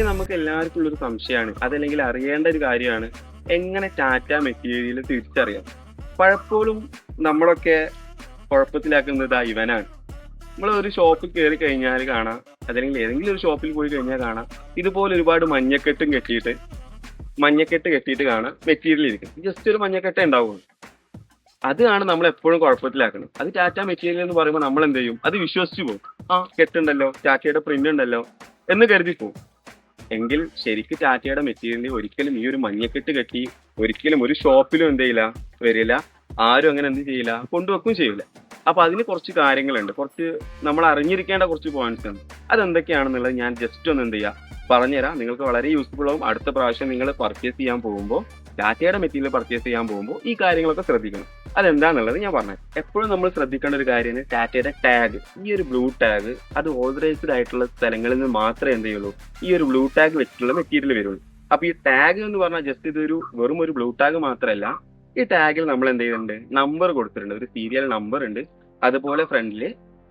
ഇനി നമുക്ക് എല്ലാവർക്കും ഉള്ളൊരു സംശയമാണ്. അതല്ലെങ്കിൽ അറിയേണ്ട ഒരു കാര്യമാണ്. എങ്ങനെ ടാറ്റ മെറ്റീരിയൽ തിരിച്ചറിയാം? പലപ്പോഴും നമ്മളൊക്കെ കുഴപ്പത്തിലാക്കുന്നത് ആ ഇവനാണ്. നമ്മൾ ഒരു ഷോപ്പിൽ കയറി കഴിഞ്ഞാൽ കാണാം. അതല്ലെങ്കിൽ ഏതെങ്കിലും ഒരു ഷോപ്പിൽ പോയി കഴിഞ്ഞാൽ കാണാം. ഇതുപോലെ ഒരുപാട് മഞ്ഞക്കെട്ടും കെട്ടിയിട്ട് മഞ്ഞക്കെട്ട് കെട്ടിയിട്ട് കാണാം മെറ്റീരിയൽ ഇരിക്കും ജസ്റ്റ് ഒരു മഞ്ഞക്കെട്ടേ ഉണ്ടാവുള്ളൂ. അതാണ് നമ്മൾ എപ്പോഴും കുഴപ്പത്തിലാക്കുന്നത്. അത് ടാറ്റ മെറ്റീരിയൽ എന്ന് പറയുമ്പോൾ നമ്മൾ എന്ത് ചെയ്യും? അത് വിശ്വസിച്ചു പോകും. ആ കെട്ടുണ്ടല്ലോ ടാറ്റയുടെ പ്രിന്റ് ഉണ്ടല്ലോ എന്ന് കരുതി പോകും. എങ്കിൽ ശരിക്ക് ടാറ്റയുടെ മെറ്റീരിയലിൽ ഒരിക്കലും ഈ ഒരു മഞ്ഞക്കെട്ട് കെട്ടി ഒരിക്കലും ഒരു ഷോപ്പിലും എന്ത് ചെയ്യില്ല വരില്ല. ആരും അങ്ങനെ എന്ത് ചെയ്യില്ല കൊണ്ടുവെക്കും ചെയ്യില്ല. അപ്പൊ അതിന് കുറച്ച് കാര്യങ്ങളുണ്ട്. കുറച്ച് നമ്മൾ അറിഞ്ഞിരിക്കേണ്ട കുറച്ച് പോയിന്റ്സ് ഉണ്ട്. അതെന്തൊക്കെയാണെന്നുള്ളത് ഞാൻ ജസ്റ്റ് ഒന്ന് എന്ത് ചെയ്യാം പറഞ്ഞുതരാം. നിങ്ങൾക്ക് വളരെ യൂസ്ഫുൾ ആവും. അടുത്ത പ്രാവശ്യം നിങ്ങൾ പർച്ചേസ് ചെയ്യാൻ പോകുമ്പോൾ ടാറ്റയുടെ മെറ്റീരിയൽ പർച്ചേസ് ചെയ്യാൻ പോകുമ്പോൾ ഈ കാര്യങ്ങളൊക്കെ ശ്രദ്ധിക്കണം. അതെന്താന്നുള്ളത് ഞാൻ പറഞ്ഞു. എപ്പോഴും നമ്മൾ ശ്രദ്ധിക്കേണ്ട ഒരു കാര്യമാണ് ടാറ്റയുടെ ടാഗ്. ഈ ഒരു ബ്ലൂ ടാഗ് അത് ഓതറൈസ്ഡ് ആയിട്ടുള്ള സ്ഥലങ്ങളിൽ നിന്ന് മാത്രമേ എന്ത് ചെയ്യുള്ളൂ ഈ ഒരു ബ്ലൂ ടാഗ് വെച്ചിട്ടുള്ള മെറ്റീരിയൽ വരുള്ളൂ. അപ്പൊ ഈ ടാഗ് എന്ന് പറഞ്ഞാൽ ജസ്റ്റ് ഇതൊരു വെറും ഒരു ബ്ലൂ ടാഗ് മാത്രമല്ല ഈ ടാഗിൽ നമ്മൾ എന്ത് ചെയ്യുന്നുണ്ട്? നമ്പർ കൊടുത്തിട്ടുണ്ട്. ഒരു സീരിയൽ നമ്പർ ഉണ്ട്. അതുപോലെ ഫ്രണ്ടിൽ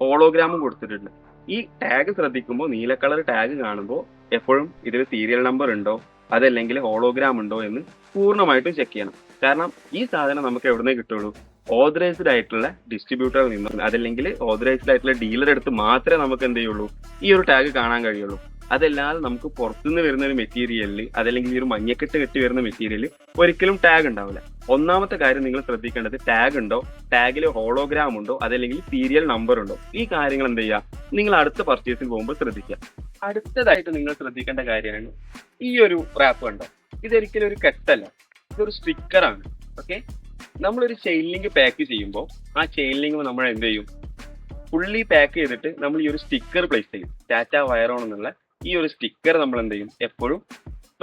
ഹോളോഗ്രാമും കൊടുത്തിട്ടുണ്ട്. ഈ ടാഗ് ശ്രദ്ധിക്കുമ്പോൾ നീല കളർ ടാഗ് കാണുമ്പോൾ എപ്പോഴും ഇതിൽ സീരിയൽ നമ്പർ ഉണ്ടോ? അതല്ലെങ്കിൽ ഹോളോഗ്രാം ഉണ്ടോ എന്ന് പൂർണമായിട്ടും ചെക്ക് ചെയ്യണം. കാരണം ഈ സാധനം നമുക്ക് എവിടുന്നേ കിട്ടുള്ളൂ? ഓതറൈസ്ഡ് ആയിട്ടുള്ള ഡിസ്ട്രിബ്യൂട്ടർ നിന്നും അതല്ലെങ്കിൽ ഓതറൈസ്ഡ് ആയിട്ടുള്ള ഡീലർ അടുത്ത് മാത്രമേ നമുക്ക് എന്ത് ചെയ്യുള്ളൂ? ഈ ഒരു ടാഗ് കാണാൻ കഴിയുള്ളൂ. അതല്ലാതെ നമുക്ക് പുറത്തുനിന്ന് വരുന്ന ഒരു മെറ്റീരിയലിൽ അതല്ലെങ്കിൽ ഈ ഒരു മഞ്ഞക്കെട്ട് കെട്ടി വരുന്ന മെറ്റീരിയലിൽ ഒരിക്കലും ടാഗ് ഉണ്ടാവില്ല. ഒന്നാമത്തെ കാര്യം നിങ്ങൾ ശ്രദ്ധിക്കേണ്ടത് ടാഗ് ഉണ്ടോ? ടാഗിൽ ഹോളോഗ്രാം ഉണ്ടോ? അതല്ലെങ്കിൽ സീരിയൽ നമ്പർ ഉണ്ടോ? ഈ കാര്യങ്ങൾ എന്ത് ചെയ്യുക? നിങ്ങൾ അടുത്ത പർച്ചേസിന് പോകുമ്പോൾ ശ്രദ്ധിക്കുക. അടുത്തതായിട്ട് നിങ്ങൾ ശ്രദ്ധിക്കേണ്ട കാര്യമാണ് ഈ ഒരു റാപ്പ് ഉണ്ടോ? ഇതൊരിക്കലും ഒരു കെട്ടല്ല. ഇതൊരു സ്റ്റിക്കറാണ് ഓക്കെ നമ്മളൊരു ചെയിൻ ലിങ്ക് പാക്ക് ചെയ്യുമ്പോൾ ആ ചെയിൻ ലിങ്ക് നമ്മൾ എന്ത് ചെയ്യും? ഫുള്ളി പാക്ക് ചെയ്തിട്ട് നമ്മൾ ഈ ഒരു സ്റ്റിക്കർ പ്ലേസ് ചെയ്യും. ടാറ്റ വയറോൺ എന്നുള്ള ഈ ഒരു സ്റ്റിക്കർ നമ്മൾ എന്ത് ചെയ്യും? എപ്പോഴും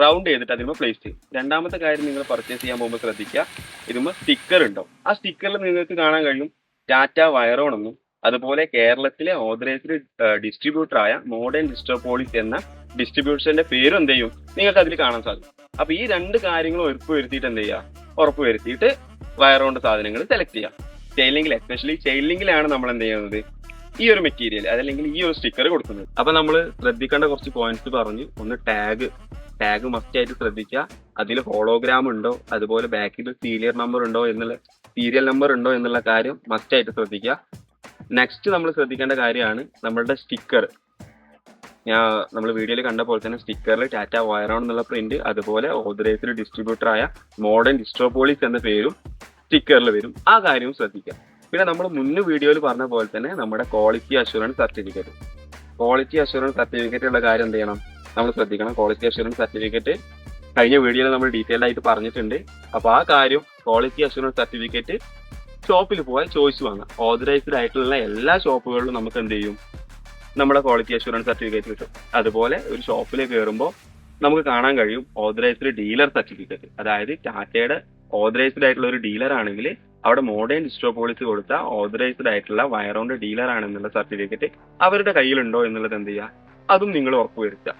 റൗണ്ട് ചെയ്തിട്ട് അതിന് പ്ലേസ് ചെയ്യും. രണ്ടാമത്തെ കാര്യം നിങ്ങൾ പർച്ചേസ് ചെയ്യാൻ പോകുമ്പോൾ ശ്രദ്ധിക്കുക ഇതുമ്പോൾ സ്റ്റിക്കർ ഉണ്ടാവും ആ സ്റ്റിക്കറിൽ നിങ്ങൾക്ക് കാണാൻ കഴിയും ടാറ്റ വയറോൺ എന്നും അതുപോലെ കേരളത്തിലെ ഓതറൈസ്ഡ് ഡിസ്ട്രിബ്യൂട്ടറായ മോഡേൺ ഡിസ്ട്രോപോളിസ് എന്ന ഡിസ്ട്രിബ്യൂഷന്റെ പേരും എന്ത് ചെയ്യും? നിങ്ങൾക്ക് അതിൽ കാണാൻ സാധിക്കും. അപ്പൊ ഈ രണ്ട് കാര്യങ്ങളും ഉറപ്പ് വരുത്തിയിട്ട് എന്ത് ചെയ്യുക ഉറപ്പ് വരുത്തിയിട്ട് വയറോണ്ട് സാധനങ്ങൾ സെലക്ട് ചെയ്യാം. ചെയിൻ ലിങ്കിൽ എസ്പെഷ്യലി ചെയിൻ ലിങ്കിലാണ് നമ്മൾ എന്ത് ചെയ്യുന്നത്? ഈ ഒരു മെറ്റീരിയൽ അതല്ലെങ്കിൽ ഈ ഒരു സ്റ്റിക്കർ കൊടുക്കുന്നത്. അപ്പൊ നമ്മൾ ശ്രദ്ധിക്കേണ്ട കുറച്ച് പോയിന്റ്സ് പറഞ്ഞു. ഒന്ന് ടാഗ് ടാഗ് മസ്റ്റ് ആയിട്ട് ശ്രദ്ധിക്കുക അതിൽ ഹോളോഗ്രാം ഉണ്ടോ? അതുപോലെ ബാക്കിൽ സീരിയൽ നമ്പർ ഉണ്ടോ എന്നുള്ള സീരിയൽ നമ്പർ ഉണ്ടോ എന്നുള്ള കാര്യം മസ്റ്റ് ആയിട്ട് ശ്രദ്ധിക്കുക. നെക്സ്റ്റ് നമ്മൾ ശ്രദ്ധിക്കേണ്ട കാര്യമാണ് നമ്മളുടെ സ്റ്റിക്കർ ഞാൻ നമ്മൾ വീഡിയോയിൽ കണ്ട പോലെ തന്നെ സ്റ്റിക്കറിൽ ടാറ്റ വയറോൺ എന്നുള്ള പ്രിന്റ് അതുപോലെ ഓതറൈസ്ഡ് ഡിസ്ട്രിബ്യൂട്ടർ ആയ മോഡേൺ ഡിസ്ട്രോപോളിസ് എന്ന പേരും സ്റ്റിക്കറിൽ വരും. ആ കാര്യവും ശ്രദ്ധിക്കാം പിന്നെ നമ്മൾ മുന്ന് വീഡിയോയിൽ പറഞ്ഞ പോലെ തന്നെ നമ്മുടെ quality assurance certificate quality assurance certificate ഉള്ള കാര്യം എന്ത് ചെയ്യണം? നമ്മൾ ശ്രദ്ധിക്കണം. ക്വാളിറ്റി അഷുറൻസ് സർട്ടിഫിക്കറ്റ് കഴിഞ്ഞ വീഡിയോയിൽ നമ്മൾ ഡീറ്റെയിൽ ആയിട്ട് പറഞ്ഞിട്ടുണ്ട്. അപ്പോൾ ആ കാര്യം ക്വാളിറ്റി അഷുറൻസ് സർട്ടിഫിക്കറ്റ് ഷോപ്പിൽ പോയാൽ ചോദിച്ചു വാങ്ങാം. ഓതറൈസ്ഡ് ആയിട്ടുള്ള എല്ലാ ഷോപ്പുകളിലും നമുക്ക് എന്ത് ചെയ്യും? നമ്മുടെ ക്വാളിറ്റി അഷുറൻസ് സർട്ടിഫിക്കറ്റ് കിട്ടും. അതുപോലെ ഒരു ഷോപ്പിൽ കയറുമ്പോൾ നമുക്ക് കാണാൻ കഴിയും ഓതറൈസ്ഡ് ഡീലർ സർട്ടിഫിക്കറ്റ് അതായത് ടാറ്റയുടെ ഓതറൈസ്ഡ് ആയിട്ടുള്ള ഒരു ഡീലർ ആണെങ്കിൽ അവിടെ മോഡേൺ ഡിസ്ട്രോപോളിസ് കൊടുത്ത ഓതറൈസ്ഡ് ആയിട്ടുള്ള വയറോണ്ട് ഡീലർ ആണെന്നുള്ള സർട്ടിഫിക്കറ്റ് അവരുടെ കയ്യിലുണ്ടോ എന്നുള്ളത് എന്ത് ചെയ്യുക? അതും നിങ്ങൾ ഉറപ്പുവരുത്തുക.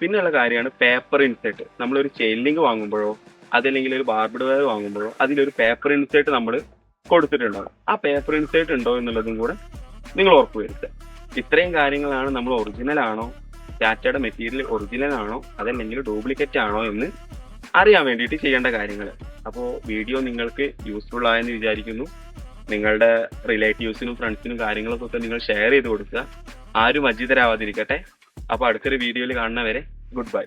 പിന്നെയുള്ള കാര്യമാണ് പേപ്പർ ഇൻസേർട്ട് നമ്മളൊരു ലിങ്ക് വാങ്ങുമ്പോഴോ അതല്ലെങ്കിൽ ഒരു ബാർബിഡ് വയർ വാങ്ങുമ്പോഴോ അതിലൊരു പേപ്പർ ഇൻസേർട്ട് നമ്മൾ കൊടുത്തിട്ടുണ്ടാവും. ആ പേപ്പർ ഇൻസേർട്ട് ഉണ്ടോ എന്നുള്ളതും കൂടെ നിങ്ങൾ ഉറപ്പുവരുത്തുക. ഇത്രയും കാര്യങ്ങളാണ് നമ്മൾ ഒറിജിനൽ ആണോ? ഡാറ്റയുടെ മെറ്റീരിയൽ ഒറിജിനൽ ആണോ? അതല്ലെങ്കിൽ ഡ്യൂപ്ലിക്കേറ്റ് ആണോ എന്ന് അറിയാൻ വേണ്ടിയിട്ട് ചെയ്യേണ്ട കാര്യങ്ങൾ. അപ്പോൾ വീഡിയോ നിങ്ങൾക്ക് യൂസ്ഫുൾ ആയെന്ന് വിചാരിക്കുന്നു. നിങ്ങളുടെ റിലേറ്റീവ്സിനും ഫ്രണ്ട്സിനും കാര്യങ്ങൾക്കൊക്കെ നിങ്ങൾ ഷെയർ ചെയ്ത് കൊടുക്കുക. ആരും അജിതരാവാതിരിക്കട്ടെ അപ്പോൾ അടുത്തൊരു വീഡിയോയിൽ കാണുന്നവരെ ഗുഡ് ബൈ